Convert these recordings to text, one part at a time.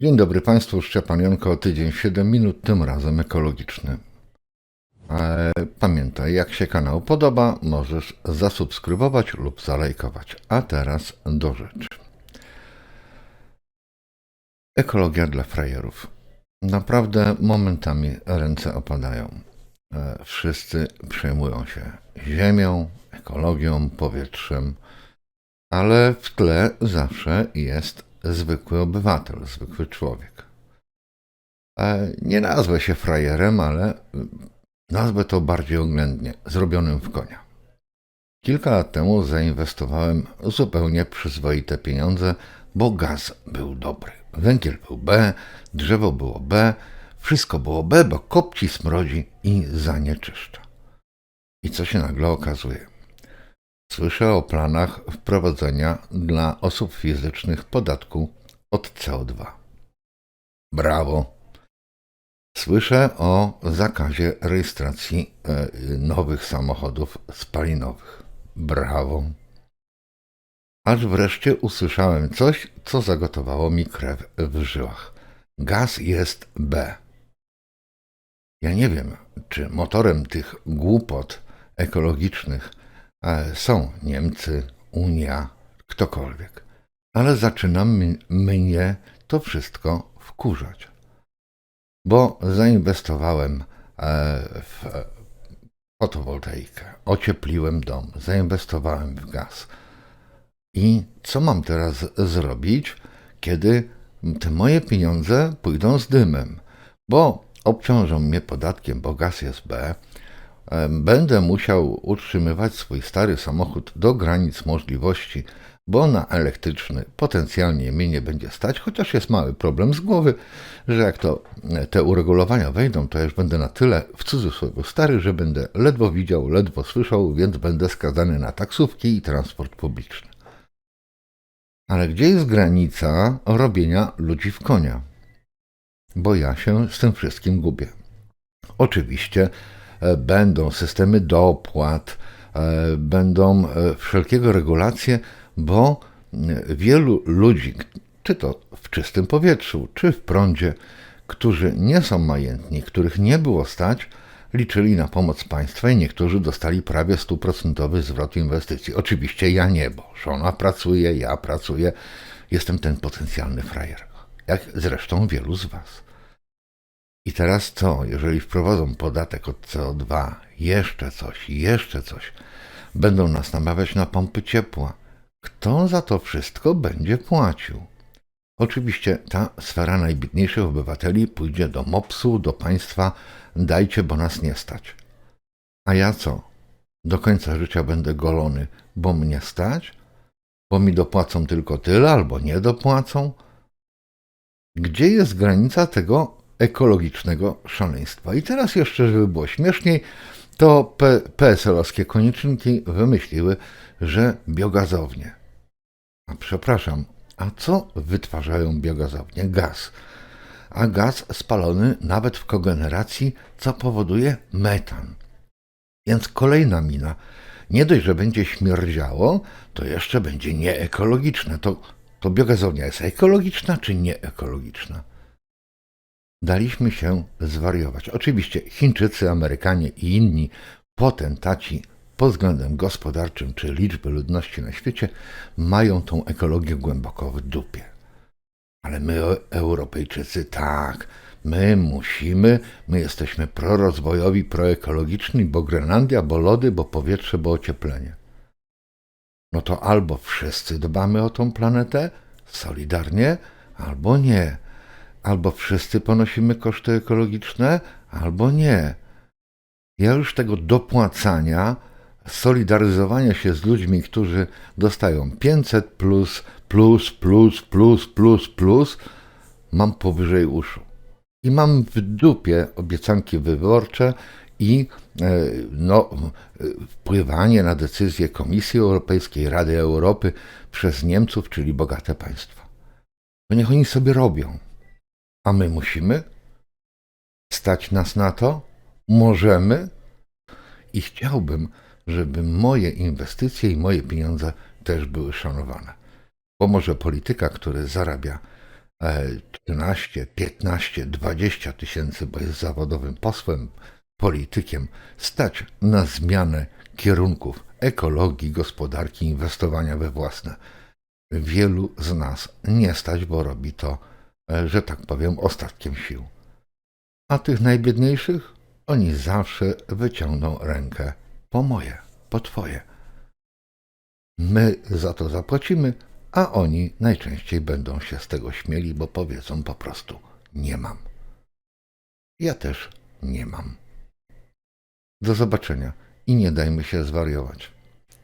Dzień dobry Państwu, Szczepan Janko, tydzień 7 minut, tym razem ekologiczny. E, Pamiętaj, jak się kanał podoba, możesz zasubskrybować lub zalajkować. A teraz do rzeczy. Ekologia dla frajerów. Naprawdę momentami ręce opadają. E, Wszyscy przejmują się ziemią, ekologią, powietrzem, ale w tle zawsze jest zwykły obywatel, zwykły człowiek. E, Nie nazwę się frajerem, ale nazwę to bardziej oględnie, zrobionym w konia. Kilka lat temu zainwestowałem zupełnie przyzwoite pieniądze, bo gaz był dobry. Węgiel był B, drzewo było B, wszystko było B, bo kopci, smrodzi i zanieczyszcza. I co się nagle okazuje? Słyszę o planach wprowadzenia dla osób fizycznych podatku od CO2. Brawo! Słyszę o zakazie rejestracji e, nowych samochodów spalinowych. Brawo! Aż wreszcie usłyszałem coś, co zagotowało mi krew w żyłach. Gaz jest B. Ja nie wiem, czy motorem tych głupot ekologicznych są Niemcy, Unia, ktokolwiek. Ale zaczyna mnie to wszystko wkurzać. Bo zainwestowałem e, w e, fotowoltaikę, ociepliłem dom, zainwestowałem w gaz. I co mam teraz zrobić, kiedy te moje pieniądze pójdą z dymem? Bo obciążą mnie podatkiem, bo gaz jest B. Będę musiał utrzymywać swój stary samochód do granic możliwości, bo na elektryczny potencjalnie mnie nie będzie stać, chociaż jest mały problem z głowy, że jak to e, te uregulowania wejdą, to już będę na tyle w cudzysłowie stary, że będę ledwo widział, ledwo słyszał, więc będę skazany na taksówki i transport publiczny. Ale gdzie jest granica robienia ludzi w konia? Bo ja się z tym wszystkim gubię. Oczywiście będą systemy dopłat, e, będą e, wszelkiego regulacje, bo e, wielu ludzi, czy to w czystym powietrzu, czy w prądzie, którzy nie są majętni, których nie było stać, liczyli na pomoc państwa i niektórzy dostali prawie stuprocentowy zwrot inwestycji. Oczywiście ja nie, bo żona pracuje, ja pracuję, jestem ten potencjalny frajer, jak zresztą wielu z was. I teraz co, jeżeli wprowadzą podatek od CO2, jeszcze coś, jeszcze coś, będą nas namawiać na pompy ciepła, kto za to wszystko będzie płacił? Oczywiście ta sfera najbiedniejszych obywateli pójdzie do MOPS-u, do państwa, dajcie, bo nas nie stać. A ja co? Do końca życia będę golony, bo mnie stać? Bo mi dopłacą tylko tyle, albo nie dopłacą? Gdzie jest granica tego ekologicznego szaleństwa? I teraz jeszcze, żeby było śmieszniej, to PSL-owskie koniczynki wymyśliły, że biogazownie. A przepraszam, a co wytwarzają biogazownie? Gaz. A gaz spalony nawet w kogeneracji, co powoduje metan. Więc kolejna mina. Nie dość, że będzie śmierdziało, to jeszcze będzie nieekologiczne. To, to biogazownia jest ekologiczna czy nieekologiczna? Daliśmy się zwariować. Oczywiście Chińczycy, Amerykanie i inni potentaci pod względem gospodarczym czy liczby ludności na świecie mają tą ekologię głęboko w dupie. Ale my, Eu- Europejczycy, tak, my musimy, my jesteśmy prorozwojowi, proekologiczni, bo Grenlandia, bo lody, bo powietrze, bo ocieplenie. No to albo wszyscy dbamy o tą planetę solidarnie, albo nie. Albo wszyscy ponosimy koszty ekologiczne, albo nie. Ja już tego dopłacania, solidaryzowania się z ludźmi, którzy dostają 500 plus, plus, plus, plus, plus, plus, mam powyżej uszu. I mam w dupie obiecanki wyborcze i e, no, wpływanie na decyzje Komisji Europejskiej, Rady Europy przez Niemców, czyli bogate państwa. Niech oni sobie robią. A my musimy? Stać nas na to? Możemy? I chciałbym, żeby moje inwestycje i moje pieniądze też były szanowane. Bo może polityka, który zarabia e, 13, 15, 20 tysięcy, bo jest zawodowym posłem, politykiem, stać na zmianę kierunków ekologii, gospodarki, inwestowania we własne. Wielu z nas nie stać, bo robi to, że tak powiem, ostatkiem sił. A tych najbiedniejszych, oni zawsze wyciągną rękę po moje, po twoje. My za to zapłacimy, a oni najczęściej będą się z tego śmieli, bo powiedzą po prostu nie mam. Ja też nie mam. Do zobaczenia i nie dajmy się zwariować.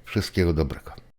Wszystkiego dobrego.